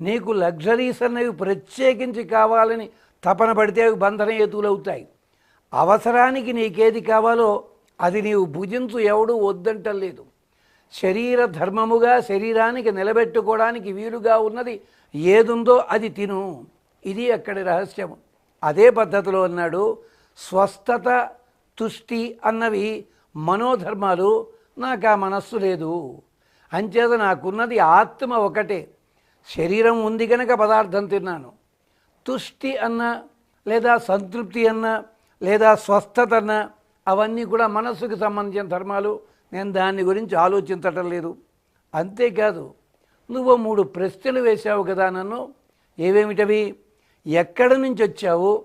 నీకు లగ్జరీస్ అనేవి ప్రత్యేకించి కావాలని తపన పడితే అవి బంధన హేతువులు అవుతాయి అవసరానికి నీకేది కావాలో అది నీవు భుజించు ఎవడు వద్దంటలేదు శరీర ధర్మముగా శరీరానికి నిలబెట్టుకోవడానికి వీలుగా ఉన్నది ఏదుందో అది తిను. ఇది అక్కడి రహస్యము. అదే పద్ధతిలో అన్నాడు స్వస్థత తుష్టి అన్నవి మనోధర్మాలు నాకు ఆ మనస్సు లేదు. అంచేత నాకున్నది ఆత్మ ఒకటే. శరీరం ఉంది కనుక పదార్థం తిన్నాను. తుష్టి అన్న లేదా సంతృప్తి అన్న లేదా స్వస్థత అన్న అవన్నీ కూడా మనస్సుకు సంబంధించిన ధర్మాలు. నేను దాని గురించి ఆలోచించటం లేదు. అంతేకాదు నువ్వు మూడు ప్రశ్నలు వేశావు కదా నన్ను. ఏవేమిటవి? ఎక్కడ నుంచి వచ్చావు?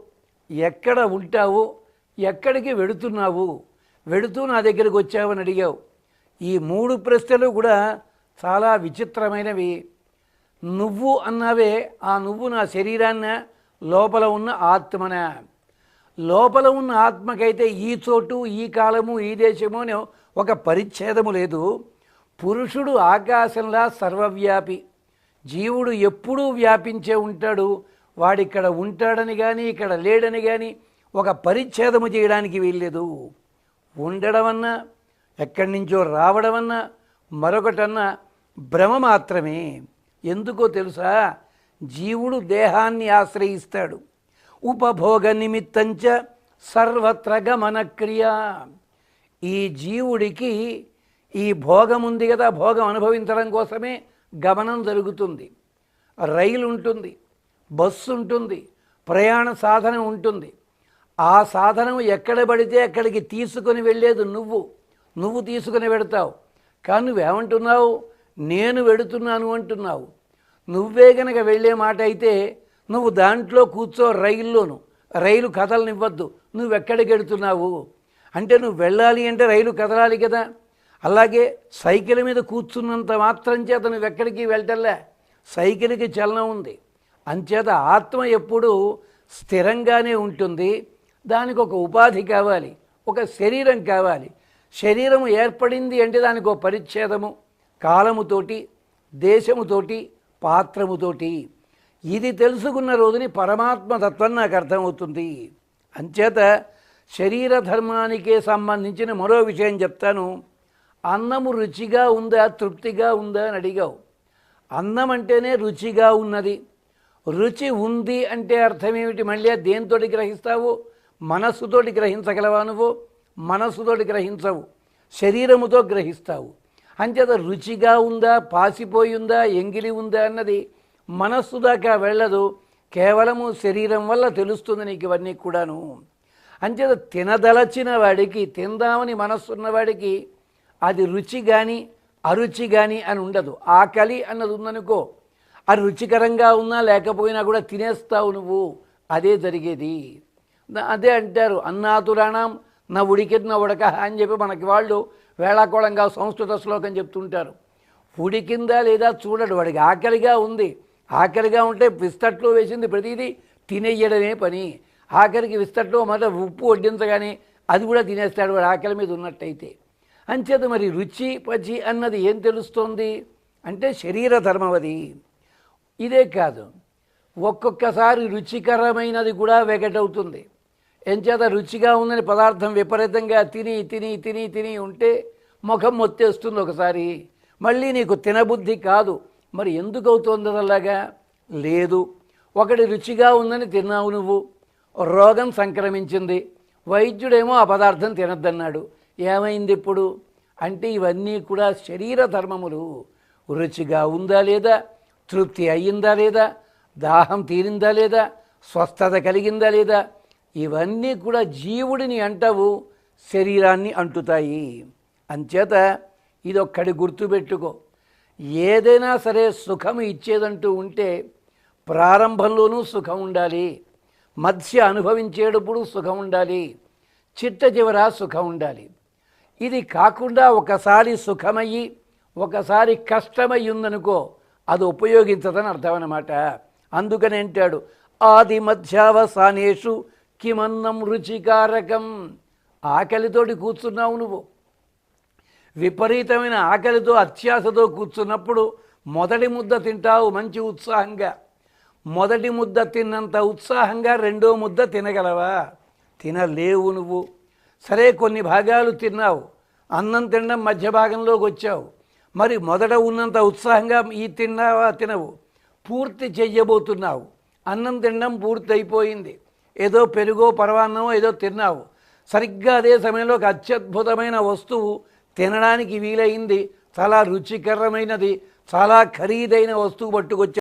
ఎక్కడ ఉంటావు? ఎక్కడికి వెడుతున్నావు? వెడుతూ నా దగ్గరికి వచ్చావని అడిగావు. ఈ మూడు ప్రశ్నలు కూడా చాలా విచిత్రమైనవి. నువ్వు అన్నావే ఆ నువ్వు నా శరీరాన్న లోపల ఉన్న ఆత్మన. లోపల ఉన్న ఆత్మకైతే ఈ చోటు ఈ కాలము ఈ దేశము అని ఒక పరిచ్ఛేదము లేదు. పురుషుడు ఆకాశంలా సర్వవ్యాపి. జీవుడు ఎప్పుడూ వ్యాపించే ఉంటాడు. వాడిక్కడ ఉంటాడని కానీ ఇక్కడ లేడని కానీ ఒక పరిచ్ఛేదము చేయడానికి వీల్లేదు. ఉండడమన్నా ఎక్కడి నుంచో రావడమన్నా మరొకటన్నా భ్రమ మాత్రమే. ఎందుకో తెలుసా? జీవుడు దేహాన్ని ఆశ్రయిస్తాడు. ఉపభోగ నిమిత్తంచ సర్వత్ర గమనక్రియ ఈ జీవుడికి ఈ భోగం ఉంది కదా భోగం అనుభవించడం కోసమే గమనం జరుగుతుంది. రైలు ఉంటుంది బస్సు ఉంటుంది ప్రయాణ సాధనం ఉంటుంది. ఆ సాధనం ఎక్కడ పడితే అక్కడికి తీసుకొని వెళ్ళేది నువ్వు. నువ్వు తీసుకుని వెడతావు కానీ నువ్వేమంటున్నావు? నేను వెడుతున్నాను అంటున్నావు. నువ్వే గనక వెళ్ళే మాట అయితే నువ్వు దాంట్లో కూర్చో రైల్లోను. రైలు కదలనివ్వద్దు. నువ్వు ఎక్కడికి వెడుతున్నావు? అంటే నువ్వు వెళ్ళాలి అంటే రైలు కదలాలి కదా. అలాగే సైకిల్ మీద కూర్చున్నంత మాత్రం చేత నువ్వు ఎక్కడికి వెళ్ళటంలే సైకిల్కి చలనం ఉంది. అంచేత ఆత్మ ఎప్పుడూ స్థిరంగానే ఉంటుంది. దానికి ఒక ఉపాధి కావాలి. ఒక శరీరం కావాలి. శరీరం ఏర్పడింది అంటే దానికి ఒక పరిచ్ఛేదము. కాలముతోటి దేశముతోటి పాత్రముతోటి. ఇది తెలుసుకున్న రోజుని పరమాత్మతత్వం నాకు అర్థమవుతుంది. అంచేత శరీర ధర్మానికే సంబంధించిన మరో విషయం చెప్తాను. అన్నము రుచిగా ఉందా తృప్తిగా ఉందా అని అడిగావు. అన్నం అంటేనే రుచిగా ఉన్నది. రుచి ఉంది అంటే అర్థం ఏమిటి మళ్ళీ దేనితోటి గ్రహిస్తావు? మనస్సుతోటి గ్రహించగలవా నువ్వు? మనస్సుతోటి గ్రహించవు. శరీరముతో గ్రహిస్తావు. అంచేత రుచిగా ఉందా పాసిపోయి ఉందా ఎంగిలి ఉందా అన్నది మనస్సు దాకా వెళ్ళదు. కేవలము శరీరం వల్ల తెలుస్తుంది నీకు ఇవన్నీ కూడాను. అంచేత తినదలచిన వాడికి తిందామని మనస్సు ఉన్నవాడికి అది రుచి కానీ అరుచి కానీ అని ఉండదు. ఆకలి అన్నది ఉందనుకో అది రుచికరంగా ఉన్నా లేకపోయినా కూడా తినేస్తావు నువ్వు. అదే జరిగేది. అదే అంటారు అన్నాతురాణం నా ఉడికిన ఉడక అని చెప్పి మనకి వాళ్ళు వేళాకోళంగా సంస్కృత శ్లోకం చెప్తుంటారు. ఉడికిందా లేదా చూడడు వాడికి ఆకలిగా ఉంది. ఆకలిగా ఉంటే విస్తట్లో వేసింది ప్రతిదీ తినేయడమే పని. ఆఖరికి విస్తట్లో మొదట ఉప్పు వడ్డించగానే అది కూడా తినేస్తాడు వాడు ఆకలి మీద ఉన్నట్టయితే. అంచేత మరి రుచి పచి అన్నది ఏం తెలుస్తోంది? అంటే శరీర ధర్మం అది ఇదే కాదు ఒక్కొక్కసారి రుచికరమైనది కూడా వెగటవుతుంది. ఎంచేత రుచిగా ఉందని పదార్థం విపరీతంగా తిని తిని తిని తిని ఉంటే ముఖం మొత్తేస్తుంది ఒకసారి. మళ్ళీ నీకు తినబుద్ధి కాదు. మరి ఎందుకు అవుతుంది అలాగా లేదు. ఒకటి రుచిగా ఉందని తిన్నావు నువ్వు. రోగం సంక్రమించింది. వైద్యుడేమో ఆ పదార్థం తినద్దన్నాడు. ఏమైంది ఇప్పుడు? అంటే ఇవన్నీ కూడా శరీర ధర్మములు. రుచిగా ఉందా లేదా? తృప్తి అయ్యిందా లేదా? దాహం తీరిందా లేదా? స్వస్థత కలిగిందా లేదా? ఇవన్నీ కూడా జీవుడిని అంటవు శరీరాన్ని అంటుతాయి. అంచేత ఇదొక్కడి గుర్తుపెట్టుకో. ఏదైనా సరే సుఖం ఇచ్చేదంటూ ఉంటే ప్రారంభంలోనూ సుఖం ఉండాలి. మధ్య అనుభవించేటప్పుడు సుఖం ఉండాలి. చిట్ట చివర సుఖం ఉండాలి. ఇది కాకుండా ఒకసారి సుఖమయ్యి ఒకసారి కష్టమై ఉందనుకో అది ఉపయోగించదని అర్థం అన్నమాట అందుకని అంటాడు ఆది మధ్యావసానేషు కిమన్నం రుచికారకం. ఆకలితోటి కూర్చున్నావు నువ్వు. విపరీతమైన ఆకలితో అత్యాశతో కూర్చున్నప్పుడు మొదటి ముద్ద తింటావు మంచి ఉత్సాహంగా. మొదటి ముద్ద తిన్నంత ఉత్సాహంగా రెండో ముద్ద తినగలవా? తినలేవు నువ్వు. సరే కొన్ని భాగాలు తిన్నావు. అన్నం తినడం మధ్య భాగంలోకి వచ్చావు. మరి మొదట ఉన్నంత ఉత్సాహంగా ఈ తిన్నావా తినవు. పూర్తి చెయ్యబోతున్నావు. అన్నం తినడం పూర్తి అయిపోయింది ఏదో పెరుగో పరవాన్నమో ఏదో తిన్నావు. సరిగ్గా అదే సమయంలో ఒక అత్యద్భుతమైన వస్తువు తినడానికి వీలైంది. చాలా రుచికరమైనది చాలా ఖరీదైన వస్తువు పట్టుకొచ్చి